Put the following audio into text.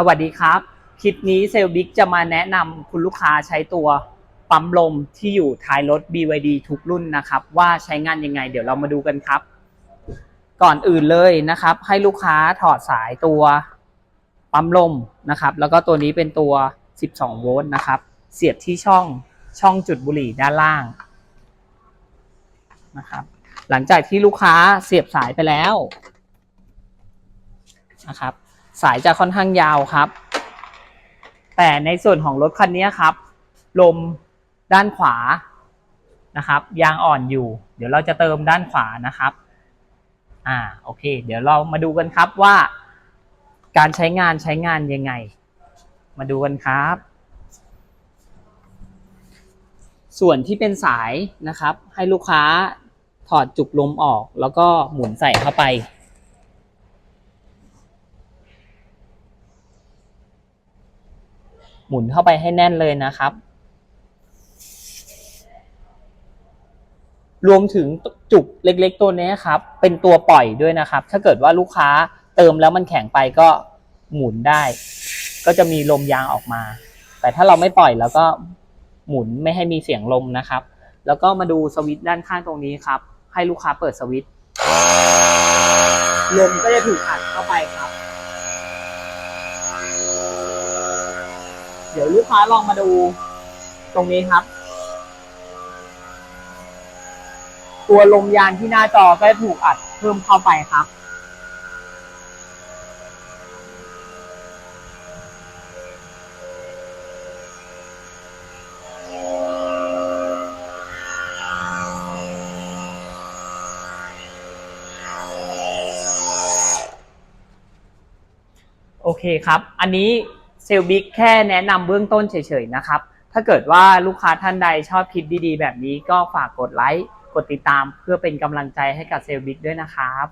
สวัสดีครับ คลิปนี้เซลลบิ๊กจะมาแนะนำคุณลูกค้าใช้ตัวปั๊มลมที่อยู่ท้ายรถ BYD ทุกรุ่นนะครับ ว่าใช้งานยังไง เดี๋ยวเรามาดูกันครับ ก่อนอื่นเลยนะครับ ให้ลูกค้าถอดสายตัวปั๊มลมนะครับ แล้วก็ตัวนี้เป็นตัว 12 โวลต์นะครับ เสียบที่ช่องช่องจุดบุหรี่ด้านล่างนะครับ หลังจากที่ลูกค้าเสียบสายไปแล้วนะครับ สายจะค่อนข้างยาวครับ แต่ในส่วนของรถคันนี้ครับ ลมด้านขวานะครับ ยางอ่อนอยู่ เดี๋ยวเราจะเติมด้านขวานะครับ อ่าโอเค เดี๋ยวเรามาดูกันครับว่า การใช้งานใช้งานยังไง มาดูกันครับ ส่วนที่เป็นสายนะครับ ให้ลูกค้าถอดจุกลมออกแล้วก็หมุนใส่เข้าไป หมุนเข้าไปให้แน่นเลยนะครับ รวมถึงจุกเล็กๆตัวนี้ครับ เป็นตัวปล่อยด้วยนะครับ ถ้าเกิดว่าลูกค้าเติมแล้วมันแข็งไปก็หมุนได้ ก็จะมีลมยางออกมา แต่ถ้าเราไม่ปล่อยแล้วก็หมุนไม่ให้มีเสียงลมนะครับ แล้วก็มาดูสวิตช์ด้านข้างตรงนี้ครับ ให้ลูกค้าเปิดสวิตช์ลมก็จะถูกอัดเข้าไปครับ ดี๋ยวลูกค้าลองมาดูตรงนี้ครับ ตัวลมยางที่หน้าจอก็ถูกอัดเพิ่มเข้าไปครับโอเคครับ อันนี้ เซลบิ๊กแค่แนะนำเบื้องต้นเฉยๆนะครับ ถ้าเกิดว่าลูกค้าท่านใดชอบคลิปดีๆ แบบนี้ก็ฝากกดไลค์ กดติดตามเพื่อเป็นกำลังใจให้กับเซลบิ๊กด้วยนะครับ